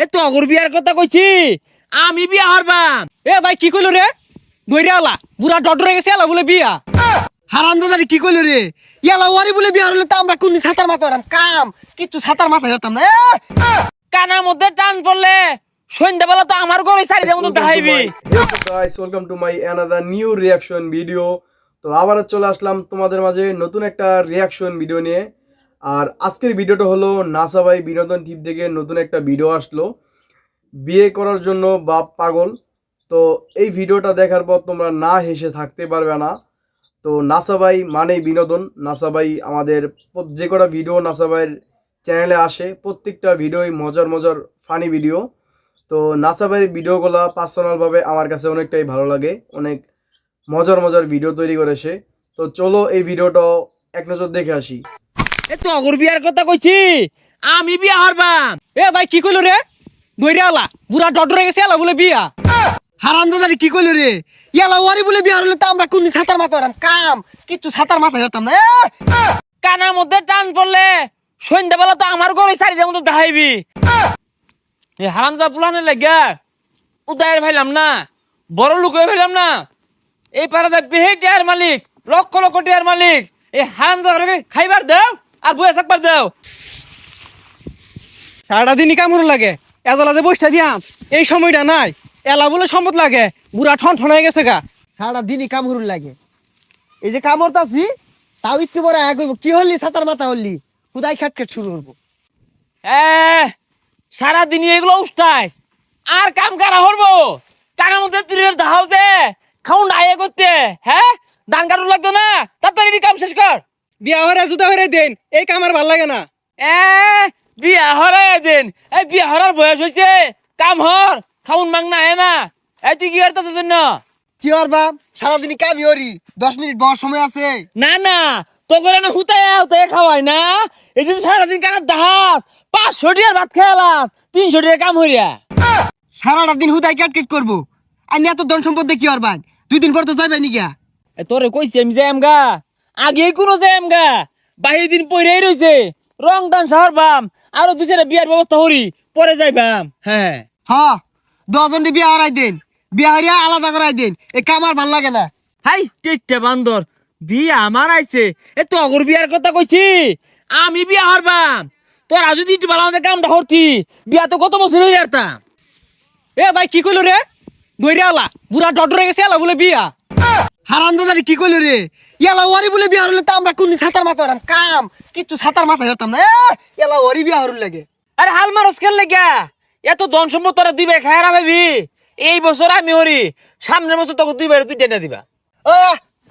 এ তগর বিয়ার কথা কইছি? আমি বিয়া হারবাম। এ ভাই কি কইলো রে? দইরা আলা বুড়া ডডরে গেছে আলা বলে বিয়া। হারান দাদারি কি কইলো রে? ইয়ালা ওয়ারি বলে বিয়ার হলে তো আমরা কোন ছাতার মাথা হরাম। কাম কিচ্ছু ছাতার মাথা হতাম না এ! কানার মধ্যে টান পড়লে সন্ধ্যাবেলা তো আমার ঘরে সাইডের মতো দেখাইবি। Guys welcome to my another new reaction video তো আবার চলে আসলাম তোমাদের মাঝে নতুন একটা রিয়াকশন ভিডিও নিয়ে। আর আজকের ভিডিওটা হলো নাসা ভাই বিনোদন টিপ থেকে নতুন একটা ভিডিও আসলো। বিয়ে করার জন্য বাপ পাগল। তো এই ভিডিওটা দেখার পর তোমরা না হেসে থাকতে পারবে না। তো নাসা ভাই মানেই বিনোদন। নাসা ভাই আমাদের যে কটা ভিডিও নাসা ভাইয়ের চ্যানেলে আসে, প্রত্যেকটা ভিডিওই মজার মজার ফানি ভিডিও তো নাসাবের ভিডিওগুলো পার্সোনালভাবে আমার কাছে অনেকটাই ভালো লাগে। অনেক মজার মজার ভিডিও তৈরি করেছে। তো চলো এই ভিডিওটা এক নজর দেখে আসি। এ তগর বিয়ার কথা কইছি? আমি বিয়া হারবাম। এ ভাই কি কইলো রে? দইরা আলা বুড়া ডডরে গেছে আলা বলে বিয়া। হারান দাদারি কি কইলো রে? ইয়ালা ওয়ারি বলে বিয়ার হলে তো আমরা কোন ছাতার মাথা হরাম। কাম কিচ্ছু ছাতার মাথা হতাম না। এ! কানার মধ্যে টান পড়লে সন্ধ্যাবেলা তো আমার ঘরে সাইডের মতো দেখাইবি। এ হারামদা পুলানের লাগা উদয়ের ভাইলাম না বড় লোক হয়ে ভাইলাম না। এই পাড়াতে বেহে টিয়ার মালিক লক্ষ লক্ষ টিয়ার মালিক এই হারামদা খাইবার দাও। আর বয়ে থাকবার দাও। সারাটা দিনই কামড় লাগে এজলা যে বসটা দিয়াম এই সময়টা নাই। এলা বলে সম্পদ লাগে বুড়া ঠন ঠন হয়ে গেছে গা। সারা দিনই কামড়ুর লাগে। এই যে কামড়তাছি তাও একটু পরে আয়া কইব কি হলি ছাতার মাথা হলি? খুদাই খাটখাট শুরু করব। এ সারাদিন এগুলো উষ্টাইস। আর কাম কারা হরবো কানার মধ্যে তীরের ধাও যে আয়ে করতে। হ্যাঁ? ধান কাটুন লাগতো না? তাড়াতাড়ি কাম শেষ কর। বিয়া হরে জুতা হরে দেন এই কামার ভালো লাগে না। এ বিয়া হরাই দিন এই বিয়া হরার বয়স হয়েছে কাম হর খাউন মাং না হে না এই তুই কি করতে জন্য? কি আর বাপ সারাদিনই কামি হরি দশ মিনিট বহর সময় আছে। না না তো করে না হুতায় হুতায় খাওয়াই না। এই যে সারাদিন কানার দাহাস পাঁচশো টিয়ার ভাত খেয়ালাস তিনশো টিয়ার কাম হইয়া সারাটা দিন হুদাই কাটকেট করব। আর এত ধন সম্পদ কি আর বান দুই দিন পর তো যাবে নি গিয়া। এ তোরে কইছি আমি যাই আমগা আগে কোনো যাই গা বাহির দিন পইরাই রইছে। রং দান শহর বাম আরও চারটা বিয়ার ব্যবস্থা হরি পরে যাই বাম হ্যাঁ। হ দশজন বিয়া হারাই দিন বিয়া হারিয়া আলাদা করাই দেন এই কামার ভালো লাগে না। হাই টেটে বান্দর বিয়া আমার আইছে। এ তো অগর বিয়ার কথা কইছি আমি বিয়া হরবাম। তোরা যদি একটু ভালো আমাদের কামটা হরতি বিয়া তো কত বছর হয়ে যেতাম এ ভাই কি কইলো রে? দইরা আলা বুড়া ডডরে গেছে আলা বলে বিয়া। হারান দাদারি কি কইলো রে? ইয়ালা ওয়ারি বলে বিয়া হলে তো আমরা কোন ছাতার মাথা হরাম। কাম কিচ্ছু ছাতার মাথা হতাম না। এ! ইয়ালা ওয়ারি বিয়া হরুন লাগে। আরে হাল মারস কেন লেগা এত ধন সম্পদ তোরা দুই ভাই খায় ভাবি। এই বছর আমি হরি সামনের বছর তোকে দুই ভাই তুই টেনে দিবা। ও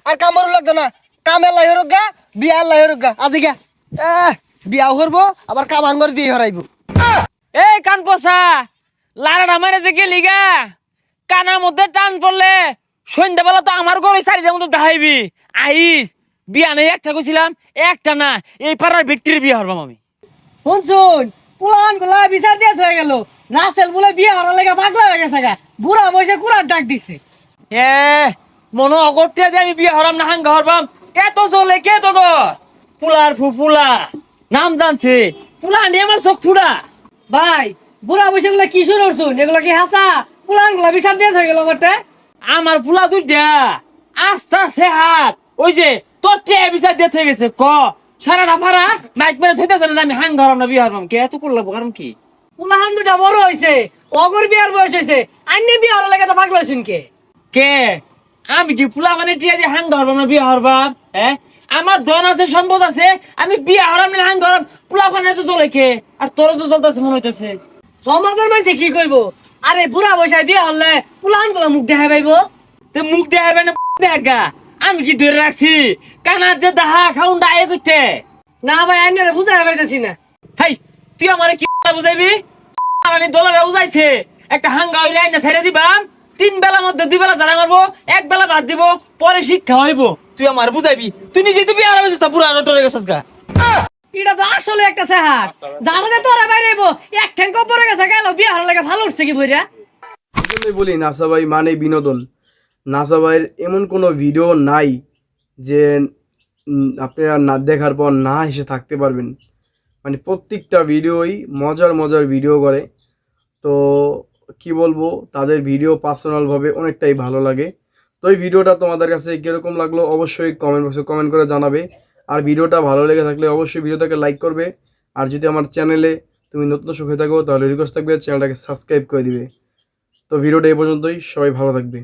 আর কাম হরুন লাগতো না। কাম এলাই হরুক গা বিয়া এলাই হরুক গা। আজি গা। এ, বিয়া হরবো আবার কাম আনগর দিয়ে হরাইব। এই কান পচা লারাটা মারে যে গেলি গা কানার মধ্যে টান পড়লে সন্ধ্যাবেলা তো আমার ঘরে সাইডের মতো দেখাইবি। আইস বিয়া নেই একটা কইছিলাম একটা না এই পাড়ার ব্যক্তির বিয়ে হরবাম আমি। শুনছুন পুলানগুলা বিচার দিয়ে হয়ে গেল। রাসেল বলে বিয়া হওয়ার লেগে পাগলা হয়ে গেছে গা। বুড়া বসে কুড়ার ডাক দিছে। এ মনো অগরতে দিয়ে আমি বিয়ে হরাম না হাঙ্গা হরবাম এত জলে কে তো পুলার ফু পুলা নাম জানছে পুলা নিয়ে আমার চোখ ফুড়া। ভাই বুড়া বসে গুলা কি শুরু করছুন এগুলো কি হাসা? পুলানগুলা বিচার দিয়ে হয়ে গেল বটে আমার ফুলা দুইটা। আস্তে আস্তে হাত ওই যে তোর টে বিচার দিয়ে হয়ে গেছে ক? সারাটা পারা মাইক মেরে থইতেছে না আমি হাং ধরাম না বিয়ে কে এত করলাম কারণ কি? পুলাহান দুটা বড় হয়েছে অগর বিয়ার বয়স হয়েছে আন্য বিয়া হওয়ার লেগে তো পাগলা হয়েছুন কে? কে? আমি কি ফুলা মানে টিয়া দিয়ে হাং ধরবাম না বিয়ে হরবাম হ্যাঁ আমার ধন আছে সম্পদ আছে আমি বিয়ে হরাম না হাং ধরাম ফুলা মানে তো চলে কে? আর তোর তো চলতেছে মনে হইতেছে। সমাজের মানুষে কি কইব আরে বুড়া বসায় বিয়া হলে পুলাহানগুলা মুখ দেখা পাইব? তে মুখ দেখাবে না দেখা আমি কি ধরে রাখছি? কানার যে দাহা খাউন ডায়ে করতে। না ভাই, আইনারে বুঝাই পাইতেছি না। হাই, তুই আমারে কি বুঝাইবি? আমি দলারে উজাইছে। একটা হাঙ্গা হইলে আইনা ছেড়ে দিবাম তিন বেলার মধ্যে দুই বেলা জানা মারবো, এক বেলা ভাত দিব, পরে শিক্ষা হইব। তুই আমার বুঝাইবি? তুই নিজে তুই বিয়ে তা পুরা ডরে গেছিস গা। এটা তো আসলে একটা সেহার জানাতে তোরা বাইরেব এক ঠ্যাং কবরে গেছে, গেল, বিয়া হওয়ার লেগে ভালো উঠছে কি বইরা? জন্যই বলি, নাসা মানে বিনোদন। নাসা ভাইয়ের এমন কোনো ভিডিও নাই যে আপনারা না দেখার পর না এসে থাকতে পারবেন। মানে প্রত্যেকটা ভিডিওই মজার মজার ভিডিও করে। তো কি বলব, তাদের ভিডিও পার্সোনালভাবে অনেকটাই ভালো লাগে। তো এই ভিডিওটা তোমাদের কাছে কীরকম লাগল, অবশ্যই কমেন্ট বক্সে কমেন্ট করে জানাবে। আর ভিডিওটা ভালো লেগে থাকলে অবশ্যই ভিডিওটাকে লাইক করবে। আর যদি আমার চ্যানেলে তুমি নতুন সুখে থাকো, তাহলে রিকোয়েস্ট থাকবে চ্যানেলটাকে সাবস্ক্রাইব করে দিবে। তো ভিডিওটা এই পর্যন্তই, সবাই ভালো থাকবে।